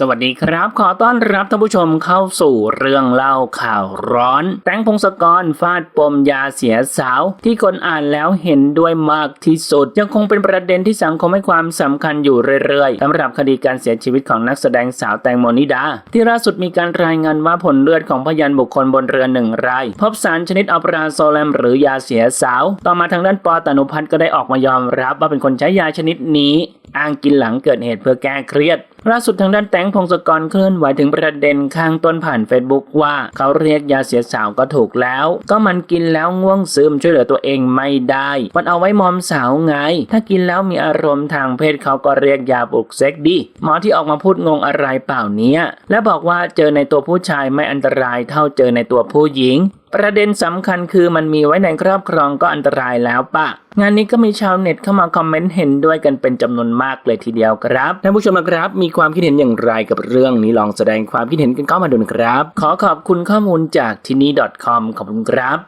สวัสดีครับ ขอต้อนรับท่านผู้ชมเข้าสู่เรื่องเล่าข่าวร้อน แตงพงศกรฟาดปมยาเสียสาว ที่คนอ่านแล้วเห็นด้วยมากที่สุด ยังคงเป็นประเด็นที่สังคมให้ความสำคัญอยู่เรื่อยๆสำหรับคดีการเสียชีวิตของนักแสดงสาวแตงโมนิดา ที่ล่าสุดมีการรายงานว่าผลเลือดของพยานบุคคลบนเรือหนึ่งราย พบสารชนิดอัลปราโซแลมหรือยาเสียสาว ต่อมาทางด้านปอตานุพัฒน์ก็ได้ออกมายอมรับว่าเป็นคนใช้ยาชนิดนี้ อ้างกินหลังเกิดเหตุเพื่อแก้เครียด ล่าสุดทางด้านแตงพงศกรเคลื่อนไหวถึงประเด็นข้างต้นผ่านเฟซบุ๊กว่าเขาเรียกยาเสียสาวก็ถูกแล้ว ก็มันกินแล้วง่วงซึมช่วยเหลือตัวเองไม่ได้มันเอาไว้มอมสาวไง ถ้ากินแล้วมีอารมณ์ทางเพศเขาก็เรียกยาปลุกเซ็กดิหมอที่ออกมาพูดงงอะไรเปล่าเนี้ยและบอกว่าเจอในตัวผู้ชายไม่อันตรายเท่าเจอในตัวผู้หญิง ประเด็นสำคัญคือมันมีไว้ในครอบครองก็อันตรายแล้วปะ งานนี้ก็มีชาวเน็ตเข้ามาคอมเมนต์เห็นด้วยกันเป็นจำนวนมากเลยทีเดียวครับท่านผู้ชมนะครับ มีความคิดเห็นอย่างไรกับเรื่องนี้ลองแสดงความคิดเห็นกันเข้ามาดูนะครับ ขอขอบคุณข้อมูลจากที่นี่ .com ขอบคุณครับ